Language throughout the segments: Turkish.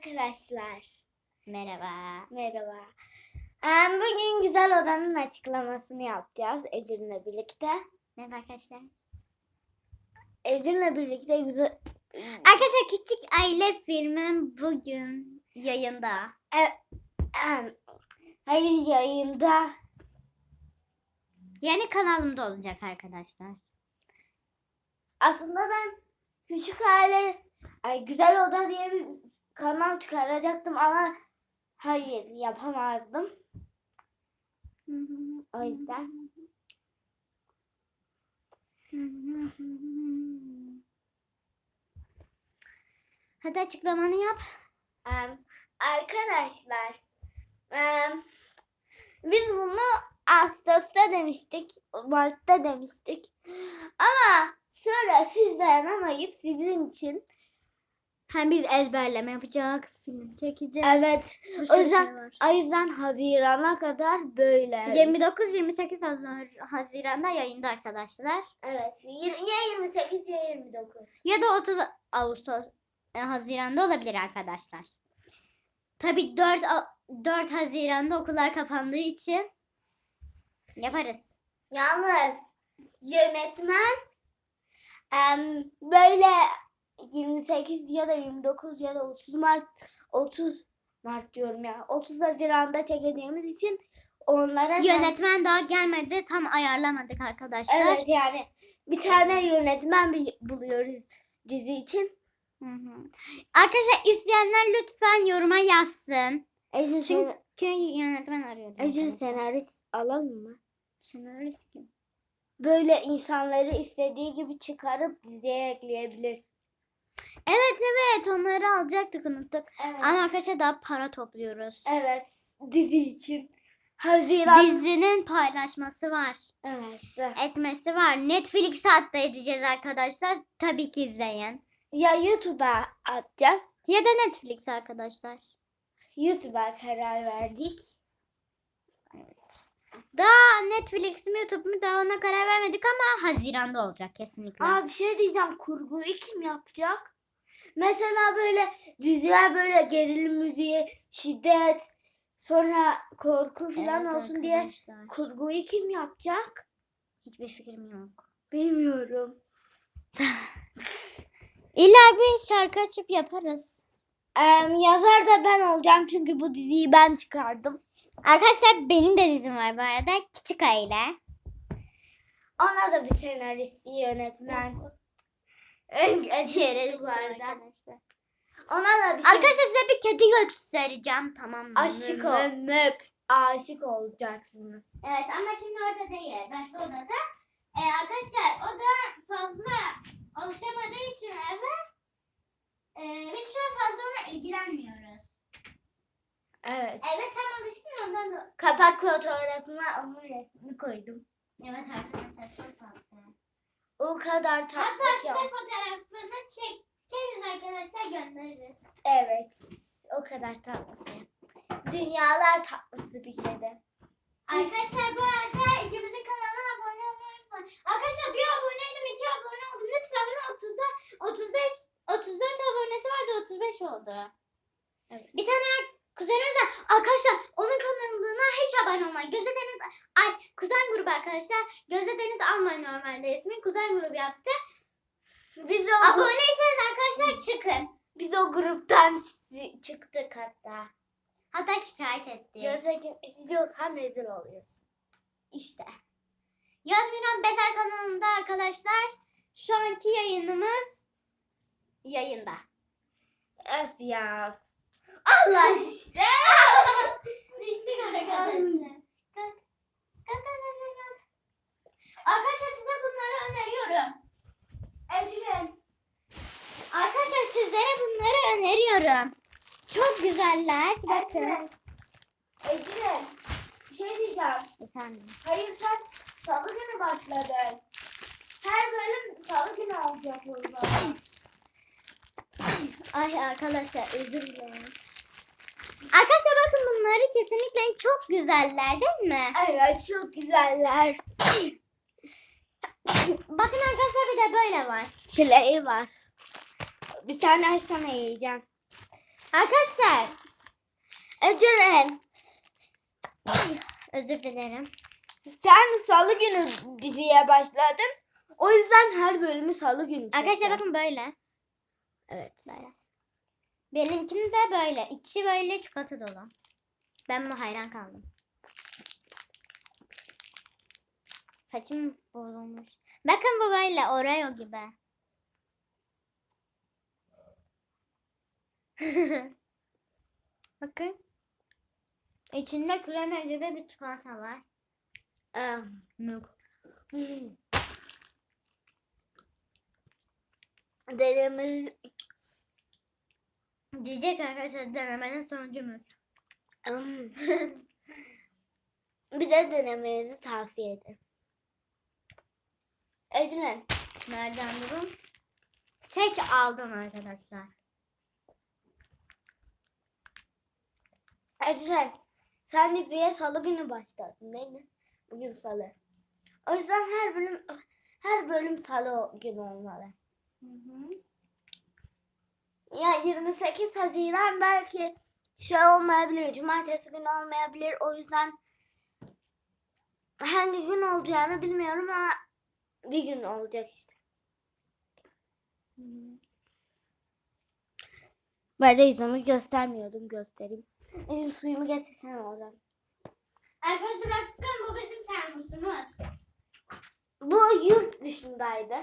Arkadaşlar Merhaba. merhaba. Bugün güzel odanın açıklamasını yapacağız Ecrin'le birlikte. Merhaba arkadaşlar. Ecrin'le birlikte güzel... Arkadaşlar Küçük Aile filmim bugün yayında. Em, Hayır yayında. Yani kanalımda olacak arkadaşlar. Aslında ben Küçük Aile ay, Güzel Oda diye bir kanal çıkaracaktım ama hayır yapamazdım. O yüzden. Hadi açıklamanı yap. Em, arkadaşlar em, biz bunu Ağustos'ta demiştik, Mart'ta demiştik. Ama sonra siz dayanamayıp sizin için Hem biz ezberleme yapacak, film çekeceğiz. evet o yüzden şey var. o yüzden Haziran'a kadar böyle. 29-28 Hazir- Haziran'da yayında arkadaşlar. Evet. Ya 28 ya 29. Ya da 30 Ağustos e, Haziran'da olabilir arkadaşlar. Tabii 4 A- 4 Haziran'da okullar kapandığı için yaparız. Yalnız yönetmen böyle 28 ya da 29 ya da 30 Mart 30 Mart diyorum ya. 30 Haziran'da çekeceğimiz için onlara sen- Yönetmen daha gelmedi. Tam ayarlamadık arkadaşlar. Evet yani bir tane yönetmen buluyoruz dizi için. Hı hı. Arkadaşlar isteyenler lütfen yoruma yazsın. Sen, Çünkü yönetmen arıyor. Ecin senarist alalım mı? Senarist kim? Böyle insanları istediği gibi çıkarıp diziye ekleyebilir. Evet evet onları alacaktık unuttuk. Evet. Ama arkadaşlar daha para topluyoruz. Evet dizi için. Haziran. Dizinin paylaşması var. Evet. Etmesi var. Netflix'e hatta edeceğiz arkadaşlar. Tabii ki izleyin. Ya YouTube'a atacağız. Ya da Netflix arkadaşlar. YouTube'a karar verdik. Daha Netflix mi YouTube mu daha ona karar vermedik ama Haziran'da olacak kesinlikle. Aa bir şey diyeceğim. Kurguyu kim yapacak? Mesela böyle diziler böyle gerilim müziği, şiddet, sonra korku falan Evet olsun diye kurguyu kim yapacak? Hiçbir fikrim yok. Bilmiyorum. İlla bir şarkı açıp yaparız. Em, yazar da ben olacağım çünkü bu diziyi ben çıkardım. Arkadaşlar benim de dizim var bu arada. Küçük Aile. Ona da bir senarist, yönetmen. Yeriz bu arada. arkadaşlar. Ona da bir sen- Arkadaşlar size bir kedi göstereceğim tamam mı? Aşık ol. Mök. aşık olacaksınız. Evet ama şimdi orada değil. Başka odada. Ee, arkadaşlar o da fazla alışamadığı için eve e, biz şu an fazla ona ilgilenmiyoruz. Evet. Eve tam alıştım ondan da. Kapak fotoğrafına onun resmini koydum. Evet arkadaşlar çok tatlı. O kadar Hatta tatlı ki. size fotoğrafını çekeriz arkadaşlar göndeririz. Evet. O kadar tatlı ki. Dünyalar tatlısı bir kere. Arkadaşlar bu arada ikimizin kanalına abone olmayı unutmayın. Arkadaşlar bir aboneydim iki abone oldum. Lütfen bana 34, 35, 34 abonesi vardı 35 oldu. Evet. Bir tane kuzenimiz var. Arkadaşlar onun kanalına hiç abone olmayın. Gözde Deniz, ay arkadaşlar. Gözde Deniz almayın normalde ismi. Kuzen grubu yaptı. Biz o, Aboneyseniz arkadaşlar çıkın. biz o gruptan çı- çıktık hatta. Hatta şikayet etti. Gözde'cim izliyorsan rezil oluyorsun. İşte. Yazmiran Bezer kanalında arkadaşlar şu anki yayınımız yayında. Öf ya. Allah işte. Düştük arkadaşlar. Öneriyorum. Çok güzeller. Bakın. Ecrin. Bir şey diyeceğim. Efendim. Hayır sen salı günü başladın. Her bölüm salı günü olacak zaman. Ay arkadaşlar özür dilerim. Arkadaşlar bakın bunları kesinlikle çok güzeller değil mi? Evet çok güzeller. Bakın arkadaşlar bir de böyle var. Çileği var. Bir tane açsana yiyeceğim. Arkadaşlar Eceren özür dilerim. sen salı günü diziye başladın. O yüzden her bölümü salı günü Arkadaşlar çekeceğim. bakın böyle. Evet. Böyle. Benimkini de böyle. İçi böyle çikolata dolu. Ben buna hayran kaldım. Saçım bozulmuş. Bakın bu böyle Oreo gibi. Bakın. İçinde krema gibi bir çikolata var. Yok. Denemiz Diyecek arkadaşlar denemenin sonucumuz. bir de denemenizi tavsiye ederim. Ecren Nereden durum? Seç aldın arkadaşlar. Ecren sen diziye salı günü başladın değil mi? Bugün salı. O yüzden her bölüm her bölüm salı günü olmalı. Ya 28 Haziran belki şey olmayabilir. Cumartesi günü olmayabilir. O yüzden hangi gün olacağını bilmiyorum ama bir gün olacak işte. Böyle yüzümü göstermiyordum. Göstereyim. Elin suyumu getirsene oradan. Arkadaşlar bakın bu bizim termosumuz. Bu yurt dışındaydı.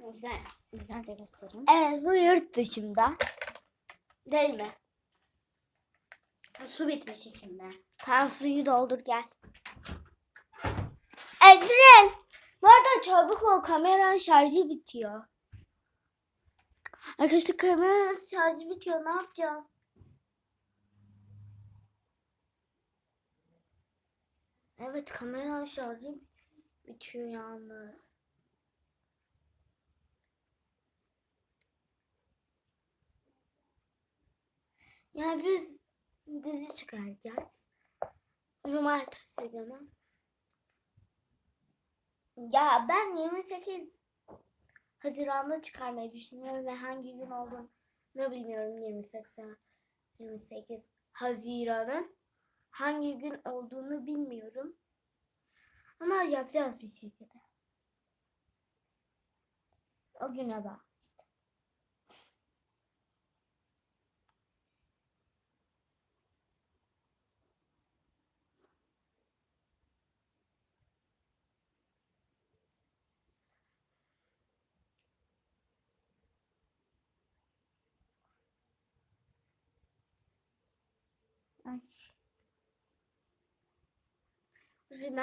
Güzel. Güzel de göstereyim. Evet bu yurt dışında. Değil mi? Su bitmiş içinde. Tamam suyu doldur gel. Edren. Bu arada çabuk ol kameranın şarjı bitiyor. Arkadaşlar kameranın şarjı bitiyor ne yapacağız? Evet kameranın şarjı bitiyor yalnız. Yani biz dizi çıkaracağız. Cumartesi günü. Ya ben 28 Haziran'da çıkarmayı düşünüyorum ve hangi gün olduğunu bilmiyorum 28 28 Haziran'ın hangi gün olduğunu bilmiyorum. Ama yapacağız bir şekilde. O güne bak işte. Ay. Ben